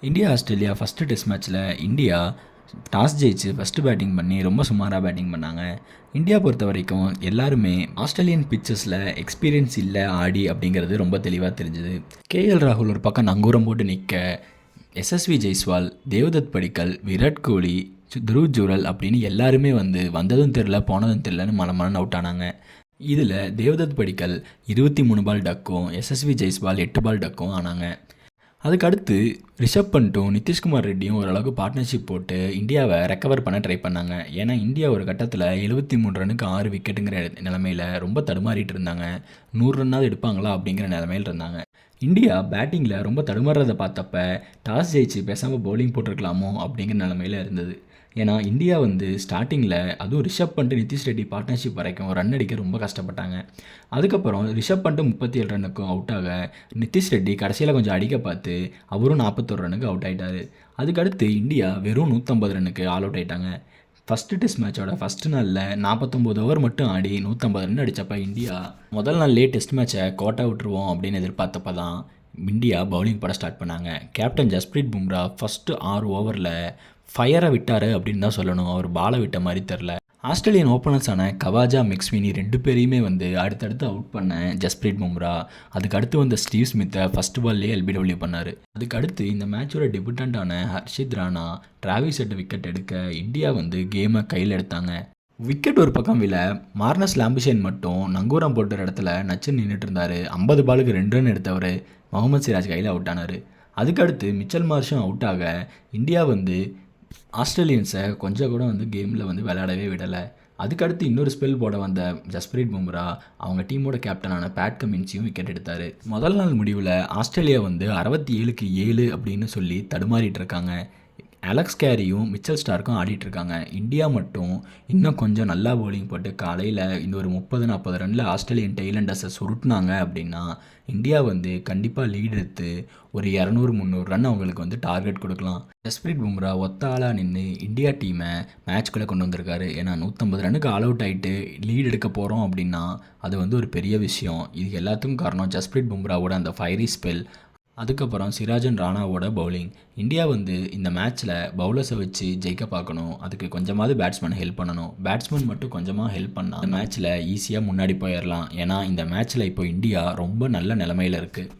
India Australia first test மேட்ச்சில் India toss ஜெயிச்சு first batting பண்ணி ரொம்ப சுமாராக பேட்டிங் பண்ணாங்க. இந்தியா பொறுத்த வரைக்கும் எல்லாருமே ஆஸ்திரேலியன் பிச்சஸில் எக்ஸ்பீரியன்ஸ் இல்லை ஆடி அப்படிங்கிறது ரொம்ப தெளிவாக தெரிஞ்சுது. கேஎல் ராகுல் ஒரு பக்கம் நங்கூரம் போட்டு நிற்க எஸ்எஸ்வி ஜெய்ஸ்வால் தேவதத் படிக்கல் விராட் கோலி துருவ் ஜூரல் அப்படின்னு எல்லாருமே வந்து வந்ததும் தெரில போனதும் தெரிலன்னு மன மன அவுட் ஆனாங்க. இதில் தேவதத் படிக்கல் இருபத்தி மூணு பால் டக்கும் எஸ்எஸ்வி ஜெய்ஸ்வால் எட்டு பால் டக்கும் ஆனாங்க. அதுக்கடுத்து ரிஷப் பண்ட்டும் நிதிஷ்குமார் ரெட்டியும் ஓரளவுக்கு பார்ட்னர்ஷிப் போட்டு இந்தியாவை ரெக்கவர் பண்ண ட்ரை பண்ணாங்க. ஏன்னா இந்தியா ஒரு கட்டத்தில் எழுபத்தி மூணு ரனுக்கு ஆறு விக்கெட்டுங்கிற நிலமையில ரொம்ப தடுமாறிட்டு இருந்தாங்க. நூறு ரன்னாவது எடுப்பாங்களா அப்படிங்கிற நிலமையில இருந்தாங்க. இந்தியா பேட்டிங்கில் ரொம்ப தடுமாறுறதை பார்த்தப்ப டாஸ் ஜெயிச்சு பேசாமல் பவுலிங் போட்டிருக்கலாமோ அப்படிங்கிற நிலமையில இருந்தது. ஏன்னா இந்தியா வந்து ஸ்டார்டிங்கில் அதுவும் ரிஷப் பண்ட் நிதிஷ் ரெட்டி பார்ட்னர்ஷிப் வரைக்கும் ரன் அடிக்க ரொம்ப கஷ்டப்பட்டாங்க. அதுக்கப்புறம் ரிஷப் பண்ட் முப்பத்தி ஏழு ரன்னுக்கும் அவுட் ஆக நிதிஷ் ரெட்டி கடைசியில் கொஞ்சம் அடிக்க பார்த்து அவரும் நாற்பத்தோரு ரன்னுக்கு அவுட் ஆகிட்டார் அதுக்கடுத்து இந்தியா வெறும் நூற்றம்பது ரன்னுக்கு ஆல் அவுட் ஆகிட்டாங்க ஃபஸ்ட்டு டெஸ்ட் மேட்சோட ஃபஸ்ட்டு நாளில் நாற்பத்தொம்போது ஓவர் மட்டும் ஆடி நூற்றம்பது ரன் அடித்தப்ப இந்தியா. முதல் நாள்லேயே டெஸ்ட் மேட்சை கோட்டை விட்டுருவோம் அப்படின்னு எதிர்பார்த்தப்ப தான் இந்தியா பவுலிங் போட ஸ்டார்ட் பண்ணாங்க. கேப்டன் ஜஸ்பிரீத் பும்ரா ஃபஸ்ட்டு ஆறு ஓவரில் ஃபயரை விட்டார் அப்படின்னு தான் சொல்லணும். அவர் பாலை விட்ட மாதிரி தெரில ஆஸ்திரேலியன் ஓப்பனர்ஸான கவாஜா மிக்ஸ்வினி ரெண்டு பேரையுமே வந்து அடுத்தடுத்து அவுட் பண்ண ஜஸ்பிரீத் பும்ரா அதுக்கு அடுத்து வந்த ஸ்டீவ் ஸ்மித்தை ஃபர்ஸ்ட் பால்லேயே எல்பிடபிள்யூ பண்ணார். அதுக்கு அடுத்து இந்த மேட்சோட டெபுட்டண்டான ஹர்ஷித் ராணா டிராவிஸ் எட்டு விக்கெட் எடுக்க இந்தியா வந்து கேமை கையில் எடுத்தாங்க. விக்கெட் ஒரு பக்கம் வில மார்னஸ் லாம்பிஷேன் மட்டும் நங்கூரம் போட்ட இடத்துல நச்சு நின்றுட்டு இருந்தார். ஐம்பது பாலுக்கு ரெண்டு ரன் எடுத்தவர் முகமது சிராஜ் கையில் அவுட் ஆனார். அதுக்கடுத்து மிச்சல் மார்ஷும் அவுட் ஆக இந்தியா வந்து ஆஸ்திரேலியன்ஸை கொஞ்சம் கூட வந்து கேமில் வந்து விளையாடவே விடலை. அதுக்கடுத்து இன்னொரு ஸ்பெல் போட வந்த ஜஸ்பிரீத் பும்ரா அவங்க டீமோட கேப்டனான பேட் கமின்ஸையும் விக்கெட் எடுத்தார். முதல் நாள் முடிவில் ஆஸ்திரேலியா வந்து அறுபத்தி ஏழுக்கு ஏழு அப்படின்னு சொல்லி தடுமாறிட்டு இருக்காங்க. அலெக்ஸ் கேரியும் மிச்சல் ஸ்டார்க்கும் ஆடிட்டு இருக்காங்க இந்தியா மட்டும் இன்னும் கொஞ்சம் நல்லா போலிங் போட்டு காலையில் இன்னொரு முப்பது நாற்பது ரனில் ஆஸ்திரேலியன் டெய்லண்டர்ஸை சுருட்டினாங்க அப்படின்னா இந்தியா வந்து கண்டிப்பாக லீட் எடுத்து ஒரு இரநூறு முந்நூறு ரன் அவங்களுக்கு வந்து டார்கெட் கொடுக்கலாம். ஜஸ்பிரீத் பும்ரா ஒத்த ஆளாக நின்று இந்தியா டீமை மேட்ச்குள்ளே கொண்டு வந்திருக்காரு. ஏன்னா நூற்றம்பது ரன்னுக்கு ஆல் அவுட் ஆகிட்டு லீட் எடுக்க போகிறோம் அப்படின்னா அது வந்து ஒரு பெரிய விஷயம். இது எல்லாத்துக்கும் காரணம் ஜஸ்பிரீத் பும்ராவோட அந்த ஃபைரி ஸ்பெல் அதுக்கப்புறம் சிராஜன் ராணாவோட பவுலிங் இந்தியா வந்து இந்த மேட்ச்சில் பவுலர்ஸை வச்சு ஜெயிக்க பார்க்கணும். அதுக்கு கொஞ்சமாவது பேட்ஸ்மேன் ஹெல்ப் பண்ணணும். பேட்ஸ்மேன் மட்டும் கொஞ்சமாக ஹெல்ப் பண்ணால் மேட்ச்சில் ஈஸியாக முன்னாடி போயிடலாம் ஏன்னா இந்த மேட்ச்சில் இப்போ இந்தியா ரொம்ப நல்ல நிலமையில இருக்குது